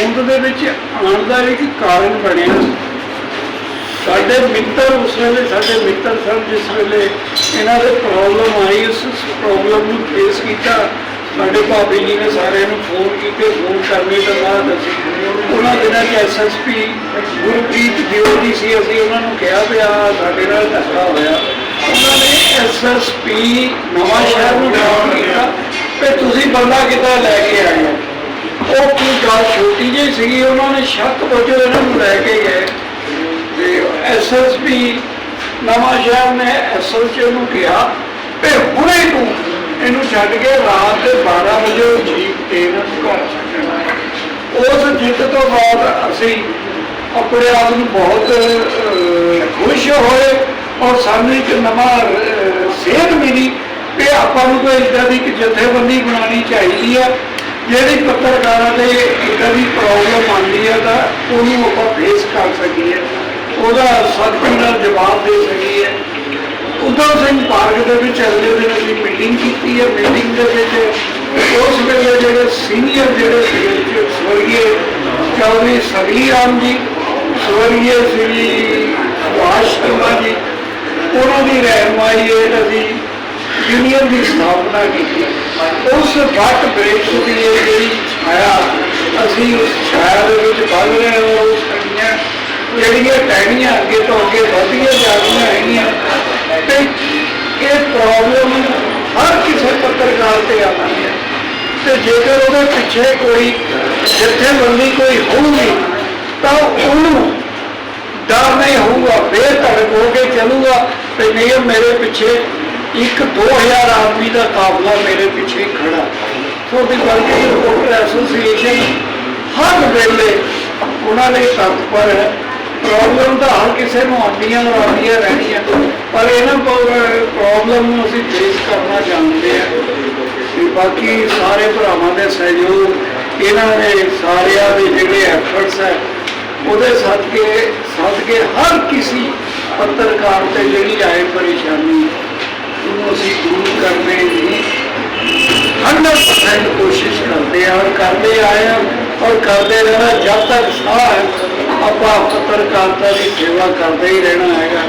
ਦੇ ਵਿੱਚ ਆਉਣ ਦਾ ਇੱਕ ਕਾਰਨ ਬਣਿਆ ਸਾਡੇ ਮਿੱਤਰ ਉਸ ਵੇਲੇ, ਸਾਡੇ ਮਿੱਤਰ ਸਨ ਜਿਸ ਵੇਲੇ ਇਹਨਾਂ ਦੇ ਪ੍ਰੋਬਲਮ ਆਈ, ਉਸ ਪ੍ਰੋਬਲਮ ਨੂੰ ਫੇਸ ਕੀਤਾ। ਸਾਡੇ ਭਾਬੀ ਜੀ ਨੇ ਸਾਰਿਆਂ ਨੂੰ ਫੋਨ ਕੀਤੇ ਫੋਨ ਕਰਨੇ ਤੋਂ ਬਾਅਦ ਉਹਨਾਂ ਦਿਨਾਂ 'ਚ ਐਸਐਸਪੀ ਗੁਰਪ੍ਰੀਤ ਦਿਓ ਜੀ ਸੀ, ਅਸੀਂ ਉਹਨਾਂ ਨੂੰ ਕਿਹਾ ਵੀ ਆ, ਸਾਡੇ ਨਾਲ ਧੱਕਾ ਹੋਇਆ। ਉਹਨਾਂ ਨੇ ਐਸਐਸਪੀ ਨਵਾਂ ਸ਼ਹਿਰ ਨੂੰ ਫੋਨ ਕੀਤਾ। ਤੇ ਤੁਸੀਂ ਬੰਦਾ ਕਿੱਦਾਂ ਲੈ ਕੇ ਆਏ ਹੋ? ਉਹ ਕੀ ਗੱਲ ਛੋਟੀ ਜਿਹੀ ਸੀਗੀ, ਉਹਨਾਂ ਨੇ ਸ਼ੱਕ ਵਜੋਂ ਇਹਨਾਂ ਨੂੰ ਲੈ ਕੇ ਗਏ। ਤੇ ਐਸਐਸਪੀ ਨਵਾਂ ਸ਼ਹਿਰ ਨੇ ਐਸਐਸਪੀ ਨੂੰ ਕਿਹਾ ਤੇ ਹੁਣੇ ਤੂੰ ਇਹਨੂੰ ਛੱਡ ਕੇ ਰਾਤ ਦੇ 12 ਵਜੇ ਉਹ ਜੀਪ ਤੇ ਇਹਨਾਂ ਨੂੰ ਘਰ ਛੱਡਣਾ ਉਸ ਜਿੱਤ ਤੋਂ ਬਾਅਦ ਅਸੀਂ ਆਪਣੇ ਆਪ ਨੂੰ ਬਹੁਤ ਖੁਸ਼ ਹੋਏ ਔਰ ਸਾਨੂੰ ਇੱਕ ਨਵਾਂ ਸੇਧ ਮਿਲੀ ਕਿ ਆਪਾਂ ਨੂੰ ਕੋਈ ਇਦਾਂ ਦੀ ਇੱਕ ਜਥੇਬੰਦੀ ਬਣਾਉਣੀ ਚਾਹੀਦੀ ਹੈ। ਜਿਹੜੀ ਪੱਤਰਕਾਰਾਂ ਦੇ ਇਦਾਂ ਦੀ ਪ੍ਰੋਬਲਮ ਆਉਂਦੀ ਹੈ ਤਾਂ ਉਹਨੂੰ ਆਪਾਂ ਫੇਸ ਕਰ ਸਕੀਏ। ਉਹਦਾ ਸਖਤੀ ਨਾਲ ਜਵਾਬ ਦੇ ਸਕੀਏ। ਉਧਮ ਸਿੰਘ ਪਾਰਕ ਦੇ ਵਿੱਚ ਅਗਲੇ ਦਿਨ ਅਸੀਂ ਮੀਟਿੰਗ ਕੀਤੀ ਹੈ। ਮੀਟਿੰਗ ਦੇ ਵਿੱਚ ਉਸ ਵੇਲੇ ਜਿਹੜੇ ਸੀਨੀਅਰ ਜਿਹੜੇ ਸੀ ਸਵਰਗੀ ਚੌਧਰੀ ਸਗਲੀ ਰਾਮ ਜੀ ਸਵਰਗੀ ਸ੍ਰੀ ਸੁਭਾਸ਼ ਸ਼ਰਮਾ ਜੀ, ਉਹਨਾਂ ਦੀ ਰਹਿਨਮਾਈ ਹੇਠ ਅਸੀਂ ਯੂਨੀਅਨ ਦੀ ਸਥਾਪਨਾ ਕੀਤੀ। ਉਸ ਫਟ ਬ੍ਰੇਕ ਦੀ ਇਹ ਜਿਹੜੀ ਛਾਇਆ ਅਸੀਂ ਉਸ ਛਾਇਆ ਦੇ ਵਿੱਚ ਵੱਧ ਰਹੇ ਹਾਂ, ਉਹ ਸਾਡੀਆਂ ਜਿਹੜੀਆਂ ਟਹਿਣੀਆਂ ਅੱਗੇ ਤੋਂ ਅੱਗੇ ਵਧਦੀਆਂ ਜਾ ਰਹੀਆਂ ਹੈਗੀਆਂ, ਤੇ ਇਹ ਪ੍ਰੋਬਲਮ ਹਰ ਕਿਸੇ ਪੱਤਰਕਾਰ ਤੇ ਆਉਂਦੀ ਹੈ। ਤੇ ਜੇਕਰ ਉਹਦੇ ਪਿੱਛੇ ਕੋਈ ਜਥੇਬੰਦੀ ਕੋਈ ਹੋਊਗੀ, ਤਾਂ ਉਹਨੂੰ ਡਰ ਨਹੀਂ ਹੋਊਗਾ ਬੇਧੜਕ ਹੋ ਕੇ ਚੱਲੂਗਾ, ਤੇ ਨਹੀਂ ਮੇਰੇ ਪਿੱਛੇ ਇੱਕ 2000 ਆਦਮੀ ਦਾ ਕਾਫਲਾ ਮੇਰੇ ਪਿੱਛੇ ਖੜਾ। ਤੁਹਾਡੀ ਬਲਕਿ ਰਿਪੋਰਟਰ ਐਸੋਸੀਏਸ਼ਨ ਹਰ ਵੇਲੇ ਉਹਨਾਂ ਨੇ ਤਤਪਰ ਹੈ। ਪ੍ਰੋਬਲਮ ਤਾਂ ਹਰ ਕਿਸੇ ਨੂੰ ਆਉਂਦੀਆਂ ਔਰ ਆਉਂਦੀਆਂ ਰਹਿਣੀਆਂ। ਪਰ ਇਹਨਾਂ ਪ੍ਰੋਬਲਮ ਨੂੰ ਅਸੀਂ ਫੇਸ ਕਰਨਾ ਜਾਣਦੇ ਹਾਂ। ਤੇ ਬਾਕੀ ਸਾਰੇ ਭਰਾਵਾਂ ਦੇ ਸਹਿਯੋਗ, ਇਹਨਾਂ ਦੇ ਸਾਰਿਆਂ ਦੇ ਜਿਹੜੇ ਐਫਰਟਸ ਹੈ, ਉਹਦੇ ਸਦਕੇ ਸਦਕੇ ਹਰ ਕਿਸੇ ਪੱਤਰਕਾਰ ਤੇ ਜਿਹੜੀ ਆਏ ਪਰੇਸ਼ਾਨੀ ਉਹਨੂੰ ਅਸੀਂ ਦੂਰ ਕਰਨੇ ਦੀ 100% ਕੋਸ਼ਿਸ਼ ਕਰਦੇ ਆ ਕਰਦੇ ਆਏ ਆ ਔਰ ਕਰਦੇ ਰਹਿਣਾ ਜਦ ਤੱਕ ਸਾਹ ਹੈ ਆਪਾਂ ਪੱਤਰਕਾਰਤਾ ਦੀ ਸੇਵਾ ਕਰਦੇ ਹੀ ਰਹਿਣਾ ਹੈਗਾ।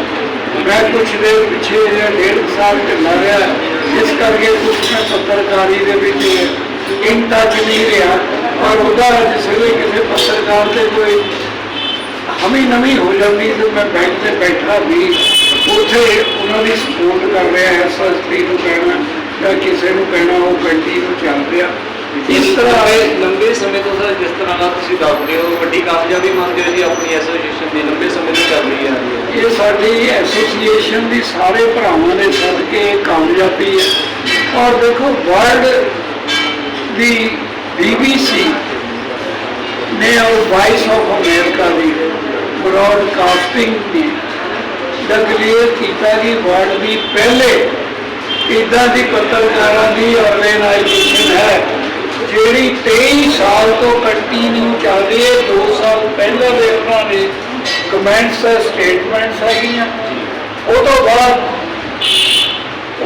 ਮੈਂ ਕੁਝ ਦੇਰ ਪਿੱਛੇ ਜਿਹੜਾ ਡੇਢ ਸਾਲ ਢਿੱਲਾ ਰਿਹਾ। ਇਸ ਕਰਕੇ ਕੁਝ ਮੈਂ ਪੱਤਰਕਾਰੀ ਦੇ ਵਿੱਚ ਇਨ ਟੱਚ ਨਹੀਂ ਰਿਹਾ। ਔਰ ਉਹਦਾ ਜਿਸ ਕਿਸੇ ਪੱਤਰਕਾਰ ਤੇ ਕੋਈ ਹਮੀ ਨਵੀਂ ਹੋ ਜਾਂਦੀ ਤੇ ਮੈਂ ਬੈਂਕ ਤੇ ਬੈਠਾ ਵੀ। ਉੱਥੇ ਉਹਨਾਂ ਦੀ ਸਪੋਰਟ ਕਰ ਰਿਹਾ ਹੈ ਐਸਐਸਪੀ ਨੂੰ ਕਹਿਣਾ ਜਾਂ ਕਿਸੇ ਨੂੰ ਕਹਿਣਾ ਉਹ ਕੰਟੀਨਿਊ ਚੱਲ ਰਿਹਾ ਇਸ ਤਰ੍ਹਾਂ ਲੰਬੇ ਸਮੇਂ ਤੋਂ ਸਰ ਜਿਸ ਤਰ੍ਹਾਂ ਨਾਲ ਤੁਸੀਂ ਦੱਸ ਰਹੇ ਹੋ ਵੱਡੀ ਕਾਮਯਾਬੀ ਮੰਨਦੇ ਹੋ ਜੀ ਆਪਣੀ ਐਸੋਸੀਏਸ਼ਨ ਦੀ ਲੰਬੇ ਸਮੇਂ ਤੋਂ ਚੱਲ ਰਹੀ ਹੈ ਇਹ ਸਾਡੀ ਐਸੋਸੀਏਸ਼ਨ ਦੀ ਸਾਰੇ ਭਰਾਵਾਂ ਦੇ ਸਦਕੇ ਕਾਮਯਾਬੀ ਹੈ। ਔਰ ਦੇਖੋ ਵਰਲਡ ਦੀ BBC ਨੇ ਔਰ ਵਾਇਸ ਆਫ ਅਮਰੀਕਾ ਦੀ ਬ੍ਰੌਡਕਾਸਟਿੰਗ ਨੇ ਡਿਕਲੇਅਰ ਕੀਤਾ ਕਿ ਵਰਲਡ ਦੀ ਪਹਿਲੇ ਇਦਾਂ ਦੀ ਪੱਤਰਕਾਰਾਂ ਦੀ ਆਰਗੇਨਾਈਜੇਸ਼ਨ ਹੈ, ਜਿਹੜੀ 23 ਸਾਲ ਤੋਂ ਕੰਟੀਨਿਊ ਚੱਲ ਹੈ। 2 ਸਾਲ ਪਹਿਲਾਂ ਦੇ ਉਹਨਾਂ ਨੇ ਕਮੈਂਟਸ ਸਟੇਟਮੈਂਟਸ ਹੈਗੀਆਂ। ਉਹ ਤੋਂ ਬਾਅਦ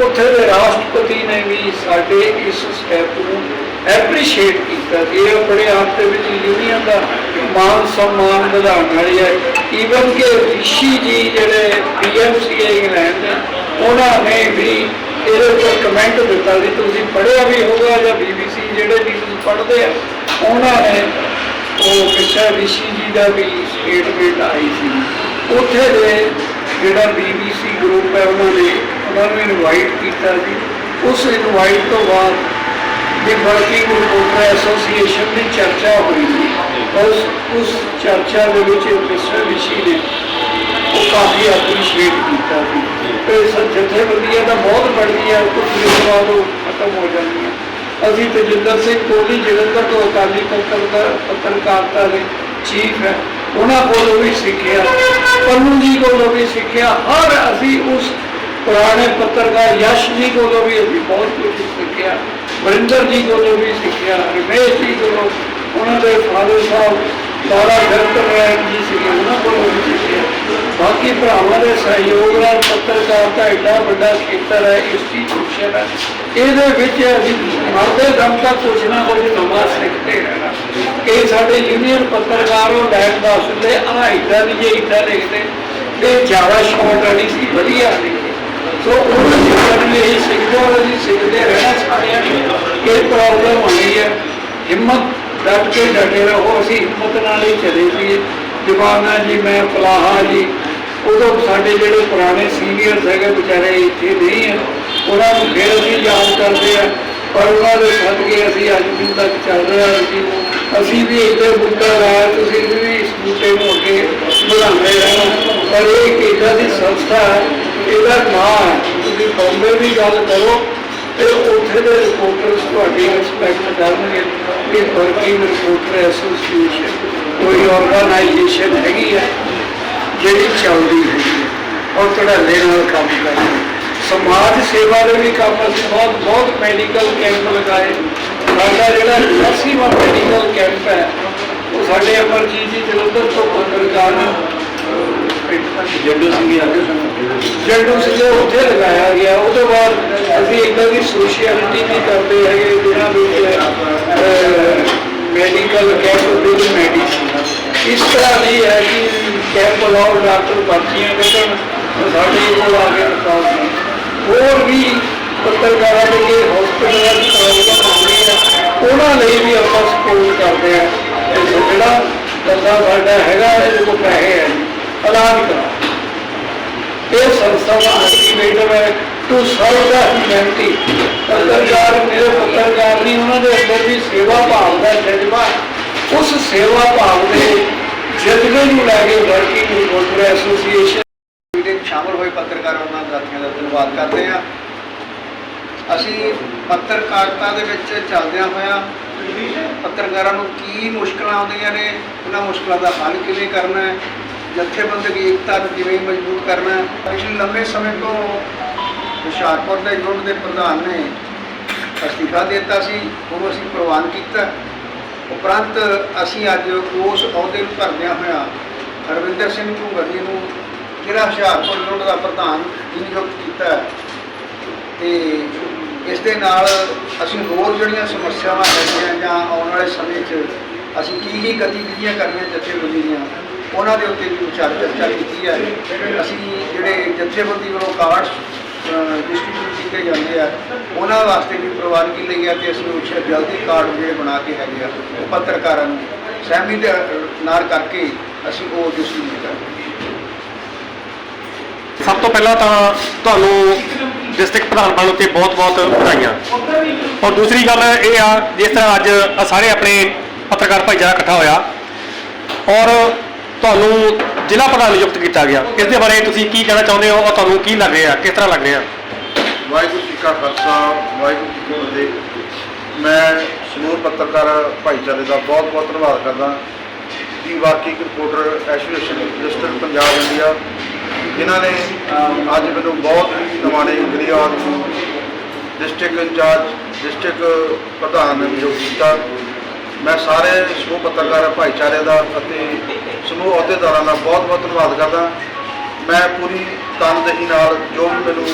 ਉੱਥੇ ਦੇ ਰਾਸ਼ਟਰਪਤੀ ਨੇ ਵੀ ਸਾਡੇ ਇਸ ਸਟੈਪ ਨੂੰ ਐਪਰੀਸ਼ੀਏਟ ਕੀਤਾ ਇਹ ਆਪਣੇ ਆਪ ਦੇ ਵਿੱਚ ਯੂਨੀਅਨ ਦਾ ਮਾਨ ਸਨਮਾਨ ਵਧਾਉਣ ਵਾਲੀ ਹੈ। ਈਵਨ ਕਿ ਰਿਸ਼ੀ ਜੀ ਜਿਹੜੇ ਪੀਐਮਸੀਏ ਇੰਗਲੈਂਡ ਦੇ, ਉਹਨਾਂ ਨੇ ਵੀ ਇਹਦੇ ਉੱਪਰ ਕਮੈਂਟ ਦਿੱਤਾ ਸੀ ਤੁਸੀਂ ਪੜ੍ਹਿਆ ਵੀ ਹੋਗਾ ਜਾਂ ਬੀਬੀਸੀ ਜਿਹੜੇ ਨਿਊਜ਼ ਪੜ੍ਹਦੇ ਆ ਉਹਨਾਂ ਨੇ ਉਹ ਮਿਸਟਰ ਰਿਸ਼ੀ ਜੀ ਦਾ ਵੀ ਸਟੇਟਮੈਂਟ ਆਈ ਸੀ। ਉੱਥੇ ਦੇ ਜਿਹੜਾ ਬੀਬੀਸੀ ਗਰੁੱਪ ਹੈ ਉਹਨਾਂ ਨੇ ਉਹਨਾਂ ਨੂੰ ਇਨਵਾਈਟ ਕੀਤਾ ਜੀ ਉਸ ਇਨਵਾਈਟ ਤੋਂ ਬਾਅਦ ਦੀ ਵਰਕਿੰਗ ਰਿਪੋਰਟਰ ਐਸੋਸੀਏਸ਼ਨ ਦੀ ਚਰਚਾ ਹੋਈ ਸੀ। ਉਸ ਉਸ ਚਰਚਾ ਦੇ ਵਿੱਚ ਮਿਸਟਰ ਰਿਸ਼ੀ ਨੇ ਉਹ ਕਾਫੀ ਐਪਰੀਸ਼ੀਏਟ ਕੀਤਾ ਸੀ। ਤੇ ਜਥੇਬੰਦੀਆਂ ਤਾਂ ਬਹੁਤ ਬੜੀਆਂ ਕੁਝ ਦਿਨ ਬਾਅਦ ਖਤਮ ਹੋ ਜਾਂਦੀਆਂ। ਅਸੀਂ ਤਜਿੰਦਰ ਸਿੰਘ ਕੋਹਲੀ ਜਲੰਧਰ ਤੋਂ ਅਕਾਲੀ ਪੱਤਰਕਾਰ ਪੱਤਰਕਾਰਤਾ ਦੇ ਚੀਫ ਹੈ, ਉਹਨਾਂ ਕੋਲੋਂ ਵੀ ਸਿੱਖਿਆ। ਪੰਨੂ ਜੀ ਕੋਲੋਂ ਵੀ ਸਿੱਖਿਆ। ਹਰ ਅਸੀਂ ਉਸ ਪੁਰਾਣੇ ਪੱਤਰਕਾਰ ਯਸ਼ ਜੀ ਕੋਲੋਂ ਵੀ ਅਸੀਂ ਬਹੁਤ ਕੁਝ ਸਿੱਖਿਆ। ਵਰਿੰਦਰ ਜੀ ਕੋਲੋਂ ਵੀ ਸਿੱਖਿਆ, ਰਮੇਸ਼ ਜੀ ਕੋਲੋਂ ਉਹਨਾਂ ਦੇ ਫਾਦਰ ਸਾਹਿਬ ਦਾਰਾ ਗਰਤ ਰੈਣ ਜੀ ਸੀ ਉਹਨਾਂ ਕੋਲੋਂ ਵੀ ਸਿੱਖਿਆ। ਬਾਕੀ ਭਰਾਵਾਂ ਦੇ ਸਹਿਯੋਗ ਨਾਲ ਪੱਤਰਕਾਰਤਾ ਐਡਾ ਵੱਡਾ ਖੇਤਰ ਹੈ ਇੰਸਟੀਟਿਊਸ਼ਨ ਹੈ। ਇਹਦੇ ਵਿੱਚ ਅਸੀਂ ਮਰਦੇ ਦਮ ਤੱਕ ਕੁਛ ਨਾ ਕੁਛ ਨਵਾਂ ਸਿੱਖਦੇ ਰਹਿਣਾ। ਕਿ ਸਾਡੇ ਯੂਨੀਅਨ ਪੱਤਰਕਾਰ ਉਹ ਲੈਣ ਦੱਸਦੇ ਆ ਇੱਦਾਂ ਨਹੀਂ ਜੇ ਇੱਦਾਂ ਲਿਖਦੇ ਤੇ ਜ਼ਿਆਦਾ ਸ਼ਾਰਟ ਨਹੀਂ ਸੀ, ਵਧੀਆ ਲਿਖੇ ਸੋ ਉਹਨਾਂ ਚੀਜ਼ਾਂ ਨੂੰ ਇਹ ਸਿੱਖਦੇ ਔਰ ਅਸੀਂ ਸਿੱਖਦੇ ਰਹਿਣਾ ਸਾਰਿਆਂ ਨੇ ਇਹ ਪ੍ਰੋਬਲਮ ਆਈ ਹੈ ਹਿੰਮਤ ਡਟ ਕੇ ਡਟੇ ਰਹੋ ਅਸੀਂ ਹਿੰਮਤ ਨਾਲ ਹੀ ਚਲੇ ਸੀ ਦੀਵਾਨਾ ਜੀ ਮੈਂ ਫਲਾਹਾ ਜੀ ਉਦੋਂ ਸਾਡੇ ਜਿਹੜੇ ਪੁਰਾਣੇ ਸੀਨੀਅਰ ਹੈਗੇ ਵਿਚਾਰੇ ਇੱਥੇ ਨਹੀਂ ਹੈ ਉਹਨਾਂ ਨੂੰ ਫਿਰ ਅਸੀਂ ਯਾਦ ਕਰਦੇ ਆ ਪਰ ਉਹਨਾਂ ਦੇ ਸਦਕੇ ਅਸੀਂ ਅੱਜ ਵੀ ਤੱਕ ਚੱਲ ਰਹੇ ਹਾਂ ਜੀ ਅਸੀਂ ਵੀ ਇੱਥੇ ਬੁੱਟਾ ਲਾਇਆ ਤੁਸੀਂ ਵੀ ਇਸ ਬੂਟੇ ਨੂੰ ਅੱਗੇ ਵਧਾਉਂਦੇ ਰਹਿਣਾ ਪਰ ਇਹ ਇੱਕ ਇੱਦਾਂ ਦੀ ਸੰਸਥਾ ਹੈ ਇਹਦਾ ਨਾਂ ਹੈ ਤੁਸੀਂ ਬੰਬੇ ਵੀ ਗੱਲ ਕਰੋ, ਤੇ ਉੱਥੇ ਦੇ ਰਿਪੋਰਟਰਸ ਤੁਹਾਡੀ ਰਿਸਪੈਕਟ ਕਰਨਗੇ ਕਿ ਵਰਕਿੰਗ ਰਿਪੋਰਟਰ ਐਸੋਸੀਏਸ਼ਨ ਕੋਈ ਆਰਗੇਨਾਈਜੇਸ਼ਨ ਹੈਗੀ ਹੈ ਜਿਹੜੀ ਚੱਲਦੀ ਹੈਗੀ ਹੈ ਔਰ ਧੜੱਲੇ ਨਾਲ ਕੰਮ ਕਰਦੀ ਸਮਾਜ ਸੇਵਾ ਦੇ ਵੀ ਕੰਮ ਅਸੀਂ ਬਹੁਤ ਬਹੁਤ ਮੈਡੀਕਲ ਕੈਂਪ ਲਗਾਏ। ਸਾਡਾ ਜਿਹੜਾ 80ਵਾਂ ਮੈਡੀਕਲ ਕੈਂਪ ਹੈ, ਉਹ ਸਾਡੇ ਅਮਰਜੀਤ ਜੀ ਜਲੰਧਰ ਤੋਂ ਪੱਤਰਕਾਰ ਜੱਡੂ ਸਿੰਘ ਜੀ ਆ ਗਏ ਜੰਡੂ ਸਿੰਘ ਉੱਥੇ ਲਗਾਇਆ ਗਿਆ। ਉਹ ਤੋਂ ਬਾਅਦ ਅਸੀਂ ਇੱਦਾਂ ਦੀ ਸੋਸ਼ੀਅਲਿਟੀ ਵੀ ਕਰਦੇ ਹੈਗੇ, ਜਿਹਨਾਂ ਵਿੱਚ ਮੈਡੀਕਲ ਕੈਂਪ ਵਿਦ ਮੈਡੀਸਨ ਇਸ ਤਰ੍ਹਾਂ ਨਹੀਂ ਹੈ ਕਿ ਕੈਂਪ ਲਾਓ ਡਾਕਟਰ ਪਰਚੀਆਂ ਕੱਢਣ, ਸਾਡੇ ਕੋਲ ਆ ਕੇ ਦਿਖਾਓ। ਹੋਰ ਵੀ ਪੱਤਰਕਾਰਾਂ ਦੇ ਜੇ ਹਸਪੀਟਲਾਂ ਦੀ ਪ੍ਰੋਬਲਮ ਆਉਂਦੀ ਹੈ ਉਹਨਾਂ ਲਈ ਵੀ ਆਪਾਂ ਸਪੋਰਟ ਕਰਦੇ ਆ। ਜਿਹੜਾ ਬੰਦਾ ਸਾਡਾ ਹੈਗਾ, ਇਹਦੇ ਕੋਲ ਪੈਸੇ ਹੈ ਇਲਾਜ ਕਰਾਓ ਇਹ ਸੰਸਥਾ ਅਲਟੀਮੇਟਮ ਹੈ ਟੂ ਸਰਵ ਦਾ ਹਿਊਮੈਨਿਟੀ ਪੱਤਰਕਾਰ, ਮੇਰੇ ਪੱਤਰਕਾਰ ਨਹੀਂ ਉਹਨਾਂ ਦੇ ਅੰਦਰ ਵੀ ਸੇਵਾ ਭਾਵ ਦਾ ਜਜ਼ਬਾ, ਉਸ ਸੇਵਾ ਭਾਵ ਦੇ ਜਜ਼ਬੇ ਨੂੰ ਲੈ ਕੇ ਵਰਕਿੰਗ ਰਿਪੋਰਟਰ ਐਸੋਸੀਏਸ਼ਨ ਮੀਟਿੰਗ ਸ਼ਾਮਲ ਹੋਏ ਪੱਤਰਕਾਰ ਉਹਨਾਂ ਸਾਥੀਆਂ ਦਾ ਧੰਨਵਾਦ ਕਰਦੇ ਹਾਂ। ਅਸੀਂ ਪੱਤਰਕਾਰਤਾ ਦੇ ਵਿੱਚ ਚੱਲਦਿਆਂ ਹੋਇਆਂ ਪੱਤਰਕਾਰਾਂ ਨੂੰ ਕੀ ਮੁਸ਼ਕਲਾਂ ਆਉਂਦੀਆਂ ਨੇ, ਉਹਨਾਂ ਮੁਸ਼ਕਲਾਂ ਦਾ ਹੱਲ ਕਿਵੇਂ ਕਰਨਾ ਹੈ? ਜਥੇਬੰਦਕ ਏਕਤਾ ਨੂੰ ਕਿਵੇਂ ਮਜ਼ਬੂਤ ਕਰਨਾ ਪਿਛਲੇ ਲੰਬੇ ਸਮੇਂ ਤੋਂ ਹੁਸ਼ਿਆਰਪੁਰ ਦੇ ਯੂਨਿਟ ਦੇ ਪ੍ਰਧਾਨ ਨੇ ਅਸਤੀਫਾ ਦੇ ਦਿੱਤਾ ਸੀ ਉਹ ਅਸੀਂ ਪ੍ਰਵਾਨ ਕੀਤਾ ਉਪਰੰਤ ਅਸੀਂ ਅੱਜ ਉਸ ਅਹੁਦੇ ਨੂੰ ਭਰਦਿਆਂ ਹੋਇਆਂ ਹਰਵਿੰਦਰ ਸਿੰਘ ਭੁੰਗਰ ਜੀ ਨੂੰ ਜਿਹੜਾ ਹੁਸ਼ਿਆਰਪੁਰ ਯੂਨਿਟ ਦਾ ਪ੍ਰਧਾਨ ਨਿਯੁਕਤ ਕੀਤਾ ਹੈ ਤੇ ਇਸ ਦੇ ਨਾਲ ਅਸੀਂ ਹੋਰ ਜਿਹੜੀਆਂ ਸਮੱਸਿਆਵਾਂ ਹੈਗੀਆਂ ਜਾਂ ਆਉਣ ਵਾਲੇ ਸਮੇਂ 'ਚ ਅਸੀਂ ਕੀ ਕੀ ਗਤੀਵਿਧੀਆਂ ਕਰਨੀਆਂ ਜਥੇਬੰਦੀ ਦੀਆਂ ਉਹਨਾਂ ਦੇ ਉੱਤੇ ਵੀ ਵਿਚਾਰ ਚਰਚਾ ਕੀਤੀ ਹੈ ਅਸੀਂ ਜਿਹੜੇ ਜਥੇਬੰਦੀ ਵੱਲੋਂ ਕਾਰਡ ਡਿਸਟ੍ਰੀਬਿਊਟ ਕੀਤੇ ਜਾਂਦੇ ਆ, ਉਹਨਾਂ ਵਾਸਤੇ ਵੀ ਪ੍ਰਵਾਨਗੀ ਲਈ ਹੈ ਕਿ ਅਸੀਂ ਉਹ ਜਲਦੀ ਕਾਰਡ ਜਿਹੜੇ ਬਣਾ ਕੇ ਹੈਗੇ ਆ, ਉਹ ਪੱਤਰਕਾਰਾਂ ਨੂੰ ਸਹਿਮੀ ਦੇ ਨਾਲ ਕਰਕੇ ਅਸੀਂ ਉਹ ਡਿਸਟ੍ਰੀਬਿਊਟ ਕਰਾਂਗੇ ਸਭ ਤੋਂ ਪਹਿਲਾਂ ਤਾਂ ਤੁਹਾਨੂੰ ਡਿਸਟ੍ਰਿਕਟ ਪ੍ਰਧਾਨ ਬਣਨ ਉੱਤੇ ਬਹੁਤ-ਬਹੁਤ ਵਧਾਈਆਂ। ਔਰ ਦੂਸਰੀ ਗੱਲ ਇਹ ਆ, ਜਿਸ ਤਰ੍ਹਾਂ ਅੱਜ ਸਾਰੇ ਆਪਣੇ ਪੱਤਰਕਾਰ ਭਾਈਚਾਰਾ ਇਕੱਠਾ ਹੋਇਆ, ਔਰ ਤੁਹਾਨੂੰ ਜ਼ਿਲ੍ਹਾ ਪ੍ਰਧਾਨ ਨਿਯੁਕਤ ਕੀਤਾ ਗਿਆ। ਇਸ ਦੇ ਬਾਰੇ ਤੁਸੀਂ ਕੀ ਕਹਿਣਾ ਚਾਹੁੰਦੇ ਹੋ ਔਰ ਤੁਹਾਨੂੰ ਕੀ ਲੱਗ ਰਿਹਾ? ਕਿਸ ਤਰ੍ਹਾਂ ਲੱਗ ਰਿਹਾ? ਵਾਹਿਗੁਰੂ ਜੀ ਕਾ ਖਾਲਸਾ, ਵਾਹਿਗੁਰੂ ਜੀ ਕੀ ਫਤਿਹ। ਮੈਂ ਸਮੂਹ ਪੱਤਰਕਾਰ ਭਾਈਚਾਰੇ ਦਾ ਬਹੁਤ ਬਹੁਤ ਧੰਨਵਾਦ ਕਰਦਾ ਜੀ ਵਾਕੀ reporter association district Punjab India ਜਿਨ੍ਹਾਂ ਨੇ ਅੱਜ ਮੈਨੂੰ ਬਹੁਤ ਹੀ ਨਵਾਣੇ ਗਰੀਆਰ ਡਿਸਟ੍ਰਿਕਟ ਇੰਚਾਰਜ ਡਿਸਟ੍ਰਿਕਟ ਪ੍ਰਧਾਨ ਨਿਯੁਕਤ ਕੀਤਾ। ਮੈਂ ਸਾਰੇ ਸਮੂਹ ਪੱਤਰਕਾਰ ਭਾਈਚਾਰੇ ਦਾ ਅਤੇ ਸਮੂਹ ਅਹੁਦੇਦਾਰਾਂ ਦਾ ਬਹੁਤ ਬਹੁਤ ਧੰਨਵਾਦ ਕਰਦਾ। ਮੈਂ ਪੂਰੀ ਤਨਦੇਹੀ ਨਾਲ ਜੋ ਵੀ ਮੈਨੂੰ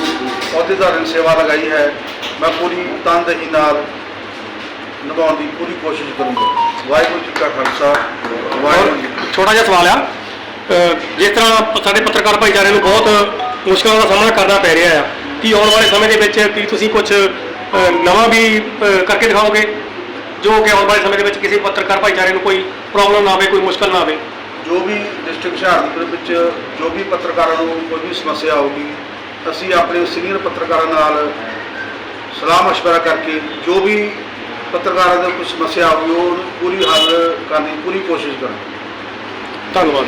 ਅਹੁਦੇਦਾਰਾਂ ਨੇ ਸੇਵਾ ਲਗਾਈ ਹੈ, ਮੈਂ ਪੂਰੀ ਤਨਦੇਹੀ ਨਾਲ ਨਿਭਾਉਣ ਦੀ ਪੂਰੀ ਕੋਸ਼ਿਸ਼ ਕਰੂੰਗਾ। ਵਾਹਿਗੁਰੂ ਜੀ ਕਾ ਖਾਲਸਾ, ਵਾਹਿਗੁਰੂ ਜੀ ਛੋਟਾ ਜਿਹਾ ਸਵਾਲ ਆ। ਜਿਸ ਤਰ੍ਹਾਂ ਸਾਡੇ ਪੱਤਰਕਾਰ ਭਾਈਚਾਰੇ ਨੂੰ ਬਹੁਤ ਮੁਸ਼ਕਲਾਂ ਦਾ ਸਾਹਮਣਾ ਕਰਨਾ ਪੈ ਰਿਹਾ ਆ, ਕੀ ਆਉਣ ਵਾਲੇ ਸਮੇਂ ਦੇ ਵਿੱਚ ਕੀ ਤੁਸੀਂ ਕੁਝ ਨਵਾਂ ਵੀ ਕਰਕੇ ਦਿਖਾਓਗੇ? ਜੋ ਕਿ ਆਉਣ ਵਾਲੇ ਸਮੇਂ ਦੇ ਵਿੱਚ ਕਿਸੇ ਪੱਤਰਕਾਰ ਭਾਈਚਾਰੇ ਨੂੰ ਕੋਈ ਪ੍ਰੋਬਲਮ ਨਾ ਆਵੇ, ਕੋਈ ਮੁਸ਼ਕਲ ਨਾ ਆਵੇ। ਜੋ ਵੀ ਡਿਸਟ੍ਰਿਕਟ ਹੁਸ਼ਿਆਰਪੁਰ ਵਿੱਚ ਜੋ ਵੀ ਪੱਤਰਕਾਰਾਂ ਨੂੰ ਕੋਈ ਵੀ ਸਮੱਸਿਆ ਆਊਗੀ, ਅਸੀਂ ਆਪਣੇ ਸੀਨੀਅਰ ਪੱਤਰਕਾਰਾਂ ਨਾਲ ਸਲਾਹ ਮਸ਼ਵਰਾ ਕਰਕੇ ਜੋ ਵੀ ਪੱਤਰਕਾਰਾਂ ਦੀ ਕੋਈ ਸਮੱਸਿਆ ਆਊਗੀ, ਉਹ ਪੂਰੀ ਹੱਲ ਕਰਨ ਦੀ ਪੂਰੀ ਕੋਸ਼ਿਸ਼ ਕਰਾਂਗੇ। ਧੰਨਵਾਦ।